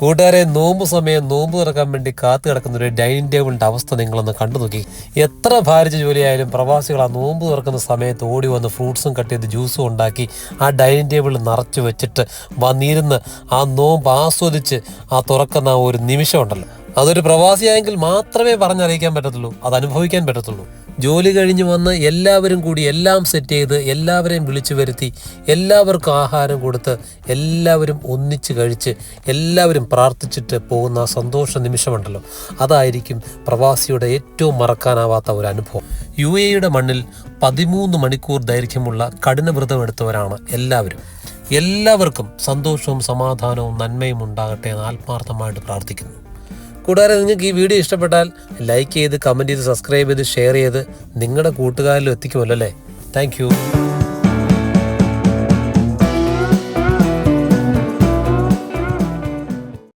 കൂട്ടുകാരെ നോമ്പ് സമയം നോമ്പ് തുറക്കാൻ വേണ്ടി കാത്തു കിടക്കുന്ന ഒരു ഡൈനിങ് ടേബിളിന്റെ അവസ്ഥ നിങ്ങളൊന്ന് കണ്ടു നോക്കി. എത്ര ഭാരിച്ച ജോലിയായാലും പ്രവാസികൾ ആ നോമ്പ് തുറക്കുന്ന സമയത്ത് ഓടി വന്ന് ഫ്രൂട്ട്സും കട്ട് ചെയ്ത് ജ്യൂസും ഉണ്ടാക്കി ആ ഡൈനിങ് ടേബിളിൽ നിറച്ച് വെച്ചിട്ട് വന്നിരുന്ന് ആ നോമ്പ് ആസ്വദിച്ച് ആ തുറക്കുന്ന ആ ഒരു നിമിഷം ഉണ്ടല്ലോ അതൊരു പ്രവാസിയായെങ്കിൽ മാത്രമേ പറഞ്ഞറിയിക്കാൻ പറ്റത്തുള്ളൂ അത് അനുഭവിക്കാൻ പറ്റത്തുള്ളൂ. ജോലി കഴിഞ്ഞ് വന്ന് എല്ലാവരും കൂടി എല്ലാം സെറ്റ് ചെയ്ത് എല്ലാവരെയും വിളിച്ചു വരുത്തി എല്ലാവർക്കും ആഹാരം കൊടുത്ത് എല്ലാവരും ഒന്നിച്ച് കഴിച്ച് എല്ലാവരും പ്രാർത്ഥിച്ചിട്ട് പോകുന്ന ആ സന്തോഷ നിമിഷമുണ്ടല്ലോ. അതായിരിക്കും പ്രവാസിയുടെ ഏറ്റവും മറക്കാനാവാത്ത ഒരു അനുഭവം. യു എയുടെ മണ്ണിൽ പതിമൂന്ന് മണിക്കൂർ ദൈർഘ്യമുള്ള കഠിന വ്രതം എടുത്തവരാണ് എല്ലാവരും. എല്ലാവർക്കും സന്തോഷവും സമാധാനവും നന്മയും ഉണ്ടാകട്ടെ എന്ന് ആത്മാർത്ഥമായിട്ട് പ്രാർത്ഥിക്കുന്നു. കൂടാതെ നിങ്ങൾക്ക് ഈ വീഡിയോ ഇഷ്ടപ്പെട്ടാൽ ലൈക്ക് ചെയ്ത് കമന്റ് ചെയ്ത് സബ്സ്ക്രൈബ് ചെയ്ത് ഷെയർ ചെയ്ത് നിങ്ങളുടെ കൂട്ടുകാരിലും എത്തിക്കുമല്ലോ അല്ലേ? താങ്ക്